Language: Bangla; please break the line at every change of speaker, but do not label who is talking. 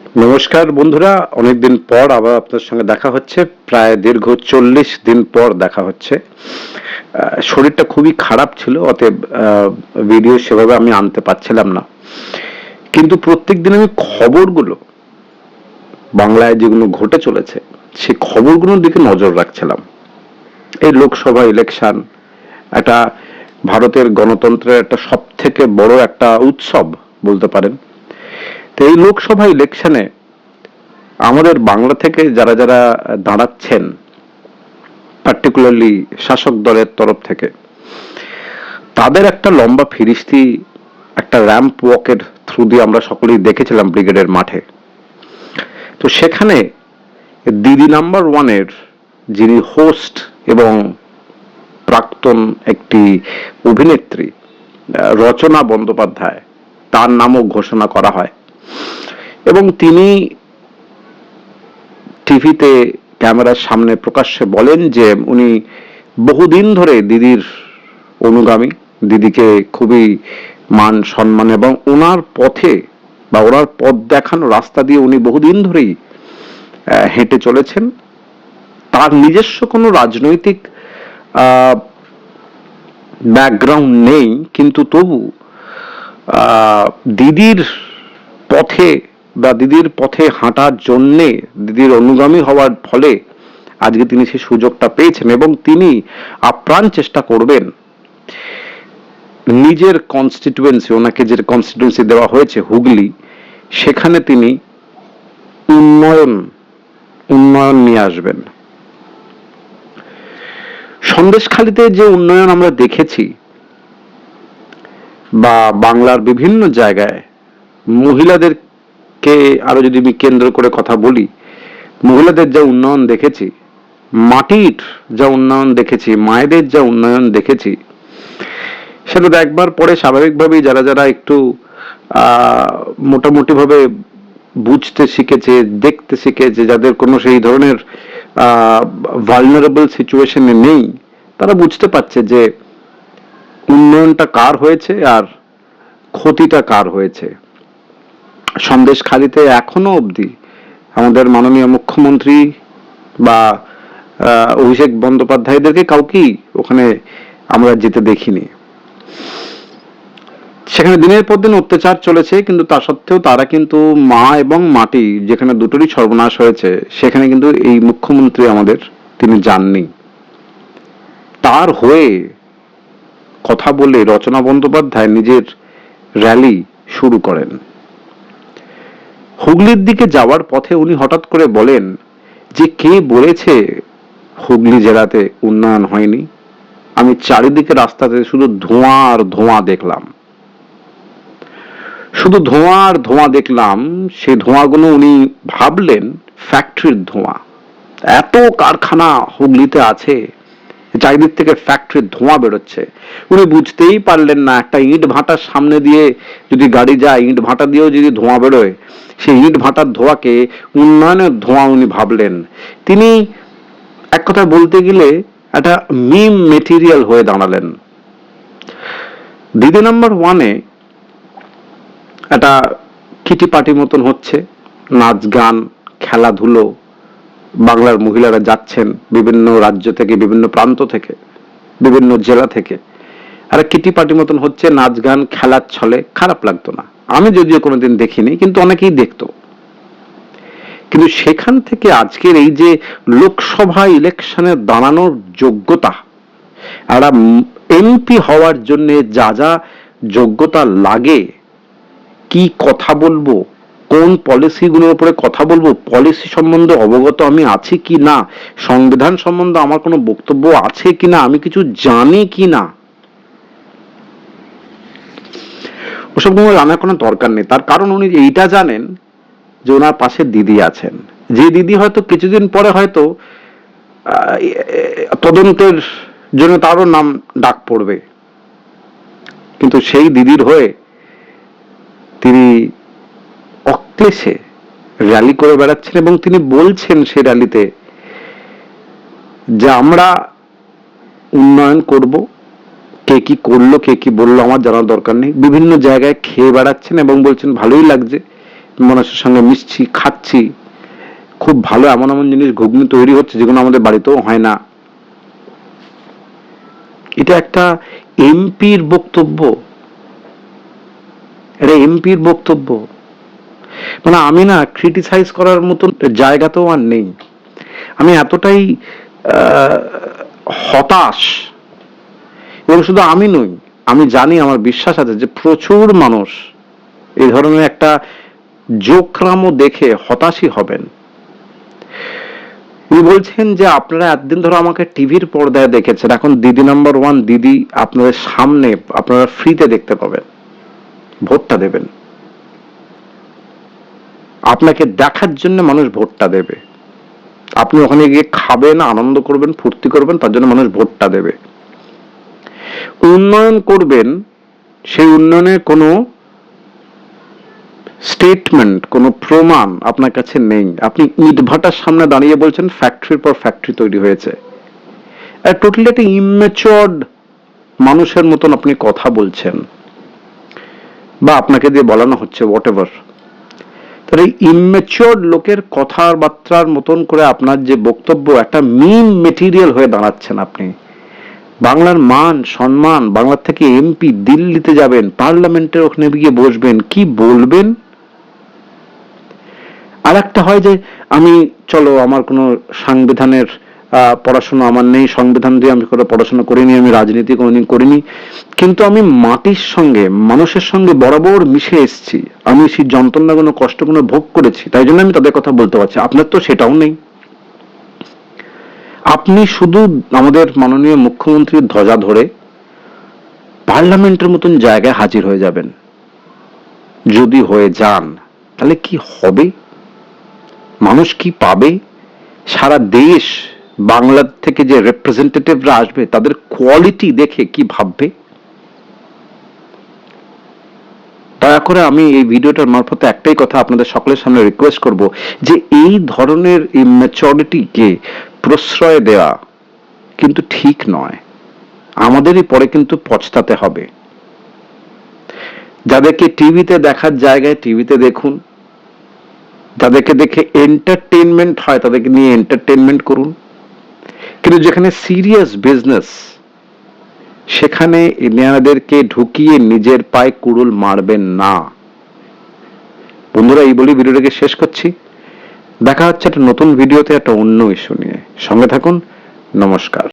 নমস্কার বন্ধুরা, অনেকদিন পর আবার আপনার সঙ্গে দেখা হচ্ছে, প্রায় দীর্ঘ চল্লিশ দিন পর দেখা হচ্ছে। শরীরটা খুবই খারাপ ছিল, অতএব ভিডিও সেভাবে আমি আনতে পারছিলাম না। কিন্তু প্রত্যেক দিন আমি খবরগুলো, বাংলায় যেগুলো ঘটে চলেছে, সেই খবরগুলোর দিকে নজর রাখছিলাম। এই লোকসভা ইলেকশন একটা ভারতের গণতন্ত্রের একটা সব থেকে বড় একটা উৎসব বলতে পারেন। তো এই লোকসভা ইলেকশনে আমাদের বাংলা থেকে যারা যারা দাঁড়াচ্ছেন পার্টিকুলারলি শাসক দলের তরফ থেকে, তাদের একটা লম্বা ফিরিস্তি, একটা র্যাম্প ওয়াকের থ্রু দিয়ে আমরা সকলেই দেখেছিলাম ব্রিগেডের মাঠে। তো সেখানে দিদি নাম্বার ওয়ানের যিনি হোস্ট এবং প্রাক্তন একটি অভিনেত্রী, রচনা বন্দ্যোপাধ্যায়, তার নামও ঘোষণা করা হয়। এবং তিনি টিভিতে ক্যামেরার সামনে প্রকাশ্যে বলেন যে উনি বহুদিন ধরে দিদির অনুগামী, দিদিকে খুবই মান সম্মান এবং ওনার পথে বা ওনার পথ দেখানো রাস্তা দিয়ে উনি বহুদিন ধরেই হেঁটে চলেছেন। তার নিজস্ব কোনো রাজনৈতিক ব্যাকগ্রাউন্ড নেই, কিন্তু তবু দিদির পথে বা দিদির পথে হাঁটার জন্যে দিদির অনুগামী হওয়ার ফলে আজকে তিনি সেই সুযোগটা পেয়েছেন এবং তিনি আপ্রাণ চেষ্টা করবেন। নিজের কনস্টিটুয়েন্সি ওনাকে যে কনস্টিটুয়েন্সি দেওয়া হয়েছে হুগলি, সেখানে তিনি উন্নয়ন উন্নয়ন নিয়ে আসবেন। সন্দেশখালিতে যে উন্নয়ন আমরা দেখেছি বা বাংলার বিভিন্ন জায়গায় মহিলাদেরকে আরও যদি আমি কেন্দ্র করে কথা বলি, মহিলাদের যা উন্নয়ন দেখেছি, মাটির যা উন্নয়ন দেখেছি, মায়েদের যা উন্নয়ন দেখেছি, সেটা দেখবার পরে স্বাভাবিকভাবেই যারা যারা একটু মোটামুটিভাবে বুঝতে শিখেছে, দেখতে শিখেছে, যাদের কোনো সেই ধরনের ভালনারেবল সিচুয়েশনে নেই, তারা বুঝতে পারছে যে উন্নয়নটা কার হয়েছে আর ক্ষতিটা কার হয়েছে। সন্দেশ খালিতে এখনও অবধি আমাদের মাননীয় মুখ্যমন্ত্রী বা অভিষেক বন্দ্যোপাধ্যায়দেরকে কাউকেই ওখানে আমরা যেতে দেখিনি। সেখানে দিনের পর দিন অত্যাচার চলেছে, কিন্তু তা সত্ত্বেও তারা কিন্তু মা এবং মাটি যেখানে দুটোরই সর্বনাশ হয়েছে, সেখানে কিন্তু এই মুখ্যমন্ত্রী আমাদের তিনি যাননি। তার হয়ে কথা বলে রচনা বন্দ্যোপাধ্যায় নিজের র্যালি শুরু করেন। হুগলির দিকে যাওয়ার পথে উনি হঠাৎ করে বলেন যে কে বলেছে হুগলি জেলাতে উন্নয়ন হয়নি? আমি চারিদিকে রাস্তাতে শুধু ধোঁয়া আর ধোঁয়া দেখলাম। শুধু ধোঁয়া আর ধোঁয়া দেখলাম, সে ধোঁয়াগুলো উনি ভাবলেন ফ্যাক্টরির ধোঁয়া। এত কারখানা হুগলিতে আছে। চারিদিক থেকে ফ্যাক্টরির ধোঁয়া বেরোচ্ছে। উনি বুঝতেই পারলেন না, একটা ইট ভাটার সামনে দিয়ে যদি গাড়ি যায়, ইট ভাটা দিয়েও যদি ধোঁয়া বেরোয়, সেই ইট ভাটার ধোঁয়াকে উন্নয়নের ধোঁয়া উনি ভাবলেন। তিনি এক কথা বলতে গেলে একটা মিম মেটেরিয়াল হয়ে দাঁড়ালেন। দিদি নাম্বার ওয়ানে একটা কিটি পার্টি মতন হচ্ছে, নাচ গান, খেলাধুলো বাংলার মহিলারা যাচ্ছেন বিভিন্ন রাজ্য থেকে, বিভিন্ন প্রান্ত থেকে, বিভিন্ন জেলা থেকে। আর কিটি পার্টি মতন হচ্ছে, নাচ গান, খেলার ছলে, খারাপ লাগতো না। আমি যদিও কোনোদিন দেখিনি, কিন্তু অনেকেই দেখতো। কিন্তু সেখান থেকে আজকের এই যে লোকসভা ইলেকশনে দাঁড়ানোর যোগ্যতা একটা এমপি হওয়ার জন্য যা যা যোগ্যতা লাগে, কি কথা বলব? কোন পলিসিগুলোর উপরে কথা বলব? পলিসি সম্বন্ধে অবগত আমি আছি কি না? সংবিধান সম্বন্ধে আমার কোনো বক্তব্য আছে কি না? আমি কিছু জানি কি না? ওসব কোনো জানার কোনো দরকার নেই। তার কারণ উনি এইটা জানেন যে ওনার পাশে দিদি আছেন। যে দিদি হয়তো কিছুদিন পরে হয়তো তদন্তের জন্য তারও নাম ডাক পড়বে। কিন্তু সেই দিদির হয়ে তিনি অক্লেশে র্যালি করে বেড়াচ্ছেন এবং তিনি বলছেন সেই র্যালিতে যে আমরা উন্নয়ন করব, কে কি করল, কে কি বলল আমার জানার দরকার নেই। বিভিন্ন জায়গায় খেয়ে বেড়াচ্ছেন এবং বলছেন, ভালোই লাগছে। মানুষের সঙ্গে মিশছি, খাচ্ছি। খুব ভালো এমন এমন জিনিস ঘুগনি তৈরি হচ্ছে যেগুলো আমাদের বাড়িতেও হয় না। এটা একটা এমপির বক্তব্য। এটা এমপির বক্তব্য। মানে আমি না ক্রিটিসাইজ করার মতন জায়গাতেও আর নেই। আমি এতটাই হতাশ। এবং শুধু আমি নই, আমি জানি, আমার বিশ্বাস আছে যে প্রচুর মানুষ এই ধরনের একটা জোকরামও দেখে হতাশই হবেন। উনি বলছেন যে আপনারা এতদিন ধরে আমাকে টিভির পর্দায় দেখেছেন। এখন দিদি নাম্বার ওয়ান দিদি আপনাদের সামনে আপনারা ফ্রিতে দেখতে পাবেন। ভোটটা দেবেন। আপনাকে দেখার জন্য মানুষ ভোটটা দেবে। আপনি ওখানে গিয়ে খাবেন, আনন্দ করবেন, ফুর্তি করবেন, তার জন্য মানুষ ভোটটা দেবে। উন্নয়ন করবেন, সেই উন্নয়নের কোনো স্টেটমেন্ট কোনো প্রমাণ আপনার কাছে নেই। আপনি ইট ভাটার সামনে দাঁড়িয়ে বলছেন ফ্যাক্টরির পর ফ্যাক্টরি তৈরি হয়েছে। টোটালি একটা ইমেচর্ড মানুষের মতন আপনি কথা বলছেন। বা আপনাকে দিয়ে বলানো হচ্ছে হোয়াট তাহলে ইমেচিওর লোকের কথাবার্তার মতন করে আপনার যে বক্তব্য, একটা মিম মেটিরিয়াল হয়ে দাঁড়াচ্ছেন আপনি। বাংলার মান, সম্মান, বাংলার থেকে এমপি দিল্লিতে যাবেন, পার্লামেন্টের ওখানে গিয়ে বসবেন, কি বলবেন? আর একটা হয় যে, আমি, চলো, আমার কোনো সাংবিধানের পড়াশোনা আমার নেই, সংবিধান দিয়ে আমি কোনো পড়াশোনা করিনি, আমি রাজনীতি কোনোদিন করিনি। কিন্তু আমি মাটির সঙ্গে, মানুষের সঙ্গে বরাবর মিশে এসেছি। আমি সেই যন্ত্রণাগুলো কষ্টগুলো ভোগ করেছি, তাই জন্য আমি তাদের কথা বলতে পারছি। আপনার তো সেটাও নেই। আপনি শুধু আমাদের মাননীয় মুখ্যমন্ত্রীর ধ্বজা ধরে পার্লামেন্টের মতন জায়গায় হাজির হয়ে যাবেন। যদি হয়ে যান, তাহলে কি হবে? মানুষ কি পাবে? সারা দেশ বাংলা থেকে যে রিপ্রেজেন্টেটিভরা আসবে, তাদের কোয়ালিটি দেখে কি ভাববে? দয়া করে আমি এই ভিডিওটার মারফতে একটাই কথা আপনাদের সকলের সামনে রিকোয়েস্ট করব যে এই ধরনের এই ম্যাচরিটিকে প্রশ্রয় দেওয়া কিন্তু ঠিক নয়। আমাদেরই পরে কিন্তু পছতাতে হবে। যাদেরকে টিভিতে দেখার জায়গায় টিভিতে দেখুন। যাদেরকে দেখে এন্টারটেনমেন্ট হয়, তাদেরকে নিয়ে এন্টারটেনমেন্ট করুন। কিন্তু যেখানে সিরিয়াস বিজনেস সেখানে ইলিয়ানাদেরকে ঢুকিয়ে নিজের পায়ে কুড়ুল মারবেন না। বন্ধুরা, এই বলি ভিডিওটাকে শেষ করছি। দেখা হচ্ছে একটা নতুন ভিডিওতে, একটা অন্য ইস্যু নিয়ে। সঙ্গে থাকুন, নমস্কার।